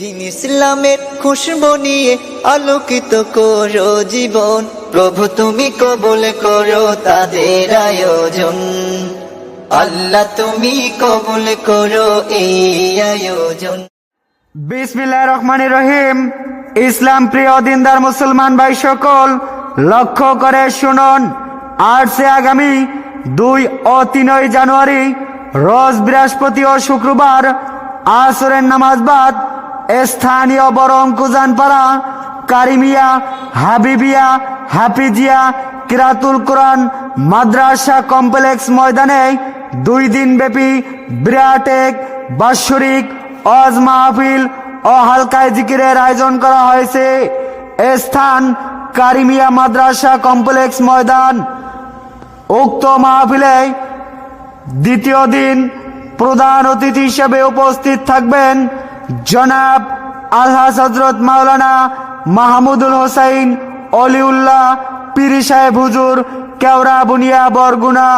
দিন ইসলামের খুশবু নিয়ে আলোকিত করো জীবন। প্রভু, তুমি কবুল করো তাদের আয়োজন। আল্লাহ, তুমি কবুল করো এই আয়োজন। বিসমিল্লাহ রহমান রহিম। ইসলাম প্রিয় দিনদার মুসলমান ভাই সকল, লক্ষ্য করে শুনুন আটসে আগামী দুই ও তিনই জানুয়ারি, রোজ বৃহস্পতি ও শুক্রবার আসরের নামাজ বাদ স্থানীয় বরং কুজানপাড়া, কারিমিয়া, হাবিবিয়া, হাফিজিয়া, কিরাতুল কোরআন মাদ্রাসা কমপ্লেক্স ময়দানে দুই দিন ব্যাপী বিরাট এক বাৎসরিক অজ মাহফিল ও হালকায় জিকিরের আয়োজন করা হয়েছে। স্থান কারিমিয়া মাদ্রাসা কমপ্লেক্স ময়দান। উক্ত মাহফিলে দ্বিতীয় দিন প্রধান অতিথি হিসেবে উপস্থিত থাকবেন জনাব আলহাজ হজরত মাওলানা মাহমুদুল হোসাইন অলিউল্লাহ পিরি সাহেব হুজুর কেওড়া বুনিয়া বরগুনা।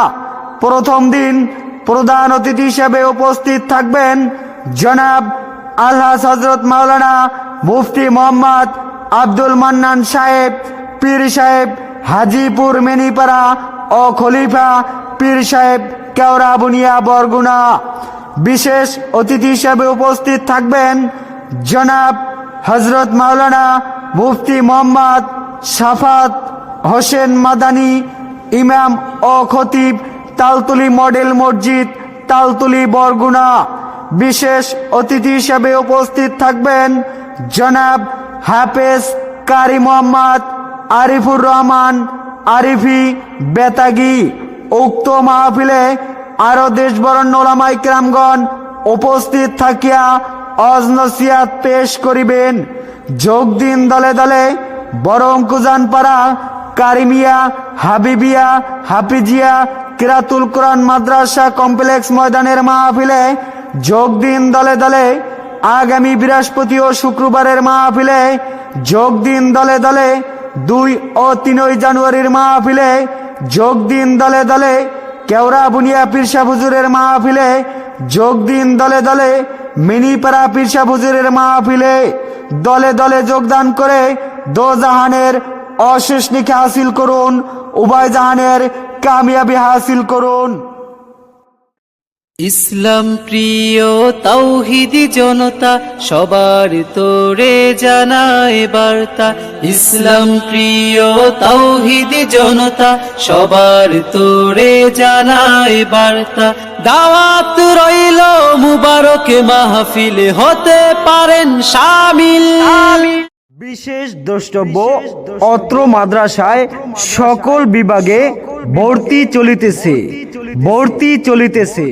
প্রথম দিন প্রধান অতিথি হিসেবে উপস্থিত থাকবেন জনাব আলহাজ হজরত মাওলানা মুফতি মোহাম্মদ আব্দুল মান্নান সাহেব, পীর সাহেব হাজিপুর মেনিপাড়া ও খলিফা পীর সাহেব কেওড়া বুনিয়া বরগুনা। বিশেষ অতিথি হিসেবে উপস্থিত থাকবেন জনাব হজরত মাওলানা মুফতি মোহাম্মদ সাফাত হোসেন মাদানী, ইমাম ও খতিব তালতুলি মডেল মসজিদ তালতুলি বরগুনা। বিশেষ অতিথি হিসেবে উপস্থিত থাকবেন জনাব হাফেজ কারি মোহাম্মদ আরিফুর রহমান আরিফি বেতাগি। উক্ত মাহফিলে আরও দেশবরণ্য ওলামাই ক্রামগণ উপস্থিত থাকিয়া অজনসিয়াত পেশ করিবেন। যোগ দিন দলে দলে বরং কুজানপাড়া, কারিমিয়া, হাবিবিয়া, হাফিজিয়া, কিরাতুল কোরআন মাদ্রাসা কমপ্লেক্স ময়দানের মাহফিলে যোগ দিন দলে দলে আগামী বৃহস্পতি ও শুক্রবারের মাহফিলে যোগ দিন দলে দলে দুই ও তিনই জানুয়ারির মাহফিলে যোগ দিন দলে দলে কেওড়া বুনিয়া পিরসা হুজুরের মাহফিলে যোগ দিন দলে দলে, মিনিপাড়া পিরসা হুজুরের মাহফিলে দলে দলে যোগদান করে দোজাহানের অশেষ নিখে হাসিল করুন, উভয় জাহানের কামিয়াবি হাসিল করুন। ইসলাম প্রিয় তাওহিদি জনতা সবার তোরে জানায় বার্তা। ইসলাম প্রিয় তাওহিদি জনতা সবার তোরে জানায় বার্তা। দাওয়াত রইল মুবারক মাহফিলে হতে পারেন শামিল বিশেষ দ্রষ্টব্য অত্র মাদ্রাসায় সকল বিভাগে ভর্তি চলিতেছে। ভর্তি চলিতেছে।